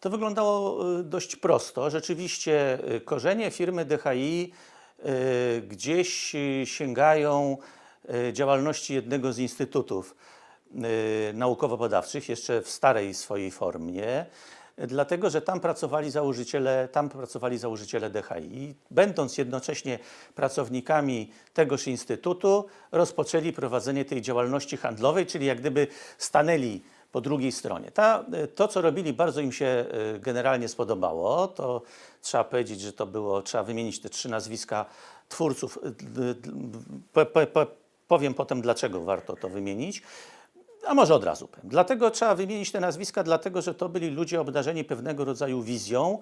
To wyglądało y, dość prosto. Rzeczywiście y, korzenie firmy DHI y, gdzieś sięgają działalności jednego z instytutów naukowo-badawczych, jeszcze w starej swojej formie, dlatego że tam pracowali założyciele, tam pracowali założyciele DHI. Będąc jednocześnie pracownikami tegoż instytutu, rozpoczęli prowadzenie tej działalności handlowej, czyli jak gdyby stanęli po drugiej stronie. Ta, to, co robili, bardzo im się y, generalnie spodobało. To trzeba powiedzieć, że to było, trzeba wymienić te trzy nazwiska twórców. Po- po- po- Powiem potem, dlaczego warto to wymienić. A może od razu powiem. Dlatego trzeba wymienić te nazwiska, dlatego że to byli ludzie obdarzeni pewnego rodzaju wizją,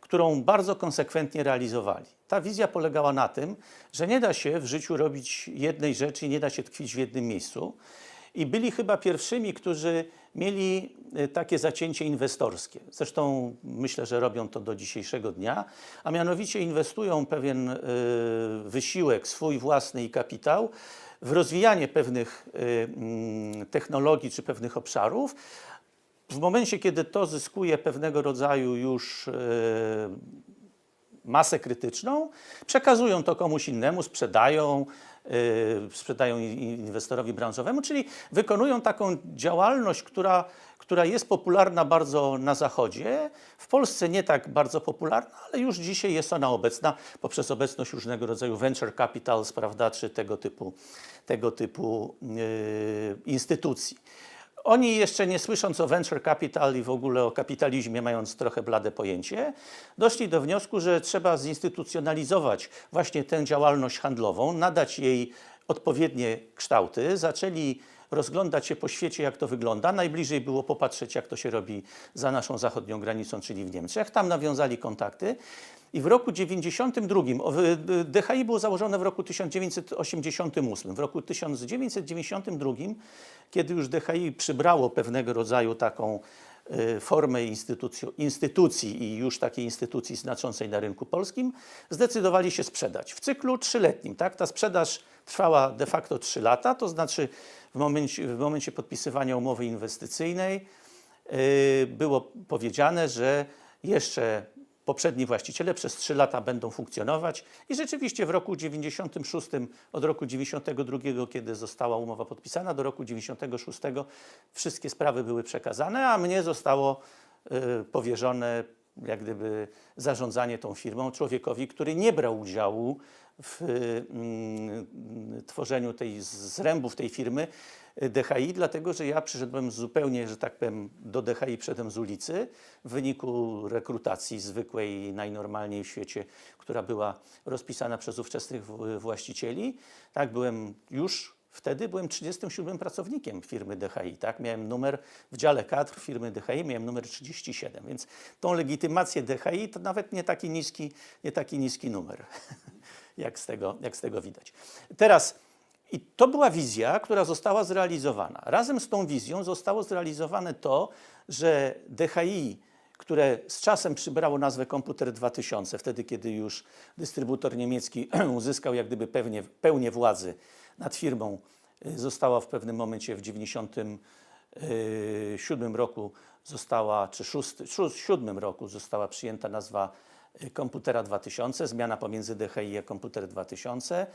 którą bardzo konsekwentnie realizowali. Ta wizja polegała na tym, że nie da się w życiu robić jednej rzeczy nie da się tkwić w jednym miejscu. I byli chyba pierwszymi, którzy mieli y, takie zacięcie inwestorskie. Zresztą myślę, że robią to do dzisiejszego dnia, a mianowicie inwestują pewien y, wysiłek, swój własny i kapitał w rozwijanie pewnych y, mm, technologii czy pewnych obszarów. W momencie, kiedy to zyskuje pewnego rodzaju już masę krytyczną, przekazują to komuś innemu, sprzedają, yy, sprzedają inwestorowi branżowemu, czyli wykonują taką działalność, która, która jest popularna bardzo na Zachodzie. W Polsce nie tak bardzo popularna, ale już dzisiaj jest ona obecna poprzez obecność różnego rodzaju venture capitals, prawda, czy tego typu, tego typu yy, instytucji. Oni jeszcze nie słysząc o venture capital i w ogóle o kapitalizmie, mając trochę blade pojęcie, doszli do wniosku, że trzeba zinstytucjonalizować właśnie tę działalność handlową, nadać jej odpowiednie kształty. Zaczęli rozglądać się po świecie, jak to wygląda. Najbliżej było popatrzeć, jak to się robi za naszą zachodnią granicą, czyli w Niemczech. Tam nawiązali kontakty. I w roku 92, o, y, y, DHI było założone w roku 1988. W roku 1992, kiedy już DHI przybrało pewnego rodzaju taką y, formę instytucji, instytucji i już takiej instytucji znaczącej na rynku polskim, zdecydowali się sprzedać. W cyklu trzyletnim. Tak? Ta sprzedaż trwała de facto 3 lata, to znaczy w momencie, w momencie podpisywania umowy inwestycyjnej y, było powiedziane, że jeszcze poprzedni właściciele przez 3 lata będą funkcjonować. I rzeczywiście w roku 96, od roku 92, kiedy została umowa podpisana, do roku 96 wszystkie sprawy były przekazane, a mnie zostało y, powierzone jak gdyby zarządzanie tą firmą człowiekowi, który nie brał udziału w mm, tworzeniu tej zrębów tej firmy DHI, dlatego że ja przyszedłem zupełnie, że tak powiem, do DHI przedem z ulicy w wyniku rekrutacji zwykłej, najnormalniej w świecie, która była rozpisana przez ówczesnych właścicieli. Tak, byłem już Wtedy byłem 37 pracownikiem firmy DHI, tak? Miałem numer w dziale kadr firmy DHI, miałem numer 37, więc tą legitymację DHI to nawet nie taki niski, nie taki niski numer, jak z, tego, jak z tego widać. Teraz, i to była wizja, która została zrealizowana. Razem z tą wizją zostało zrealizowane to, że DHI, które z czasem przybrało nazwę Komputer 2000, wtedy kiedy już dystrybutor niemiecki uzyskał jak gdyby pewnie, pełnię władzy nad firmą, y, została w pewnym momencie w 97 roku została, czy 7 roku została przyjęta nazwa y, Komputera 2000, zmiana pomiędzy DHI a Komputer 2000 y,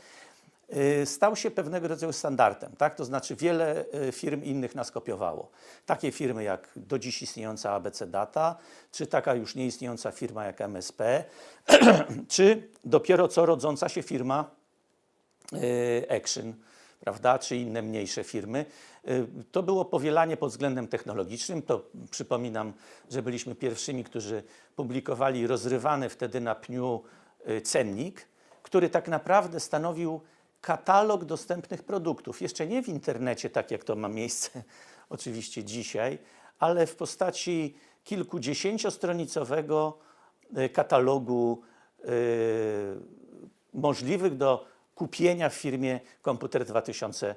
stał się pewnego rodzaju standardem, tak? To znaczy wiele y, firm innych nas kopiowało. Takie firmy jak do dziś istniejąca ABC Data, czy taka już nieistniejąca firma jak MSP, czy dopiero co rodząca się firma y, Action, prawda, czy inne mniejsze firmy. Y, To było powielanie pod względem technologicznym. To przypominam, że byliśmy pierwszymi, którzy publikowali rozrywany wtedy na pniu y, cennik, który tak naprawdę stanowił katalog dostępnych produktów. Jeszcze nie w internecie, tak jak to ma miejsce oczywiście dzisiaj, ale w postaci kilkudziesięciostronicowego katalogu y, możliwych do kupienia w firmie Komputer 2000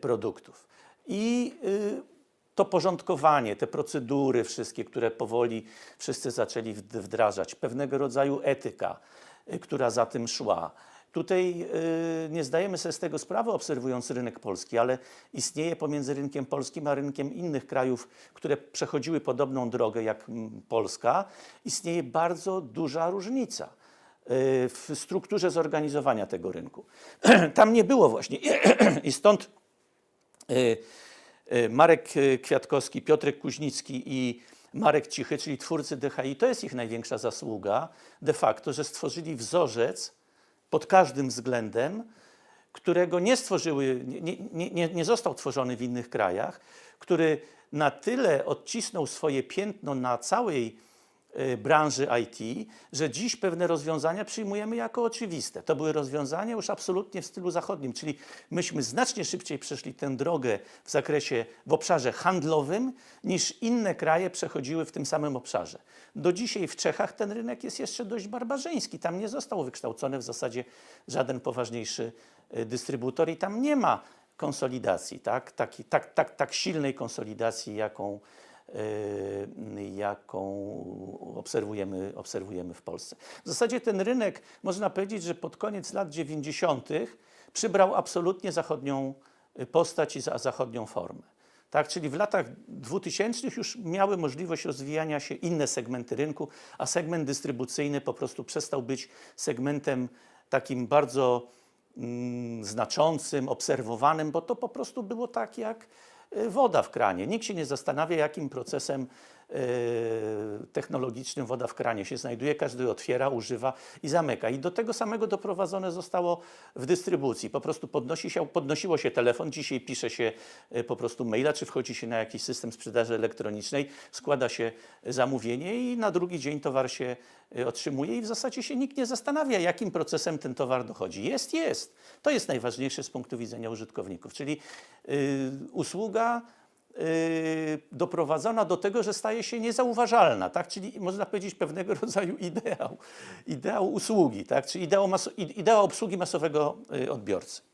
produktów. I y, to porządkowanie, te procedury wszystkie, które powoli wszyscy zaczęli wd- wdrażać, pewnego rodzaju etyka, która za tym szła, Tutaj y, nie zdajemy sobie z tego sprawy, obserwując rynek polski, ale istnieje pomiędzy rynkiem polskim a rynkiem innych krajów, które przechodziły podobną drogę jak mm, Polska, istnieje bardzo duża różnica y, w strukturze zorganizowania tego rynku. Tam nie było właśnie i stąd y, Marek Kwiatkowski, Piotrek Kuźnicki i Marek Cichy, czyli twórcy DHI, to jest ich największa zasługa de facto, że stworzyli wzorzec pod każdym względem, którego nie stworzyły, nie, nie, nie, został tworzony w innych krajach, który na tyle odcisnął swoje piętno na całej branży IT, że dziś pewne rozwiązania przyjmujemy jako oczywiste. To były rozwiązania już absolutnie w stylu zachodnim, czyli myśmy znacznie szybciej przeszli tę drogę w zakresie, w obszarze handlowym, niż inne kraje przechodziły w tym samym obszarze. Do dzisiaj w Czechach ten rynek jest jeszcze dość barbarzyński. Tam nie został wykształcony w zasadzie żaden poważniejszy y, dystrybutor i tam nie ma konsolidacji, tak, Taki, tak, tak, tak silnej konsolidacji, jaką, y, jaką obserwujemy, obserwujemy w Polsce. W zasadzie ten rynek, można powiedzieć, że pod koniec lat 90. przybrał absolutnie zachodnią y, postać i za, zachodnią formę. Tak, czyli w latach 2000 już miały możliwość rozwijania się inne segmenty rynku, a segment dystrybucyjny po prostu przestał być segmentem takim bardzo mm, znaczącym, obserwowanym, bo to po prostu było tak jak y, woda w kranie. Nikt się nie zastanawia, jakim procesem technologicznym woda w kranie się znajduje. Każdy otwiera, używa i zamyka. I do tego samego doprowadzone zostało w dystrybucji. Po prostu podnosi się, podnosiło się telefon, dzisiaj pisze się y, po prostu maila, czy wchodzi się na jakiś system sprzedaży elektronicznej, składa się zamówienie i na drugi dzień towar się y, otrzymuje i w zasadzie się nikt nie zastanawia, jakim procesem ten towar dochodzi. Jest, jest. To jest najważniejsze z punktu widzenia użytkowników, czyli y, usługa y, doprowadzona do tego, że staje się niezauważalna, tak? czyli można powiedzieć pewnego rodzaju ideał, ideał usługi, tak? czyli ideał, ideał obsługi masowego y, odbiorcy.